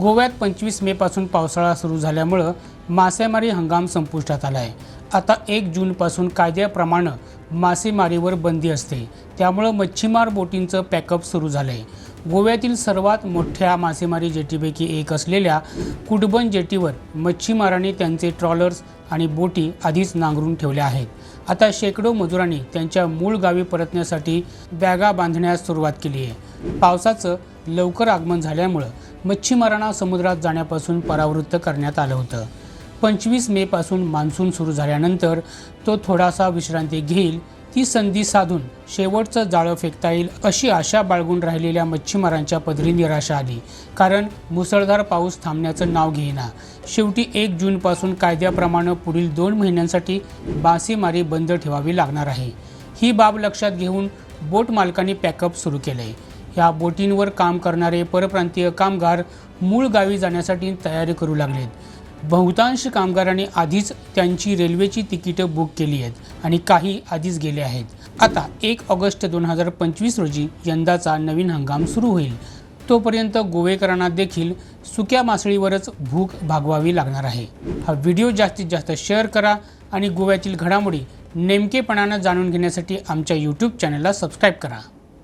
गोव्यात पंचवीस मेपासून पावसाळा सुरू झाल्यामुळं मासेमारी हंगाम संपुष्टात आला आहे आता एक जूनपासून कायद्याप्रमाणे मासेमारीवर बंदी असते. त्यामुळं मच्छीमार बोटींचं पॅकअप सुरू झालं आहे गोव्यातील सर्वात मोठ्या मासेमारी जेटीपैकी एक असलेल्या कुडबन जेटीवर मच्छीमारांनी त्यांचे ट्रॉलर्स आणि बोटी आधीच नांगरून ठेवल्या आहेत. आता शेकडो मजुरांनी त्यांच्या मूळ गावी परतण्यासाठी बॅगा बांधण्यास सुरुवात केली आहे पावसाचं लवकर आगमन झाल्यामुळं मच्छीमारांना समुद्रात जाण्यापासून परावृत्त करण्यात आलं होतं. पंचवीस मेपासून मान्सून सुरू झाल्यानंतर तो थोडासा विश्रांती घेईल ती संधी साधून शेवटचं जाळं फेकता येईल अशी आशा बाळगून राहिलेल्या मच्छीमारांच्या पदरी निराशा आली. कारण मुसळधार पाऊस थांबण्याचं नाव घेईना. शेवटी एक जूनपासून कायद्याप्रमाणे पुढील दोन महिन्यांसाठी मासेमारी बंद ठेवावी लागणार आहे. ही बाब लक्षात घेऊन बोट मालकांनी पॅकअप सुरू केलं आहे ह्या बोटींवर काम करणारे परप्रांतीय कामगार मूळ गावी जाण्यासाठी तयारी करू लागलेत. बहुतांश कामगारांनी आधीच त्यांची रेल्वेची तिकीटं बुक केली आहेत आणि काही आधीच गेले आहेत. आता एक ऑगस्ट दोन हजार पंचवीस रोजी यंदाचा नवीन हंगाम सुरू होईल. तोपर्यंत गोवेकरांना देखील सुक्या मासळीवरच भूक भागवावी लागणार आहे. हा व्हिडिओ जास्तीत जास्त शेअर करा आणि गोव्यातील घडामोडी नेमकेपणानं जाणून घेण्यासाठी आमच्या यूट्यूब चॅनलला सबस्क्राईब करा.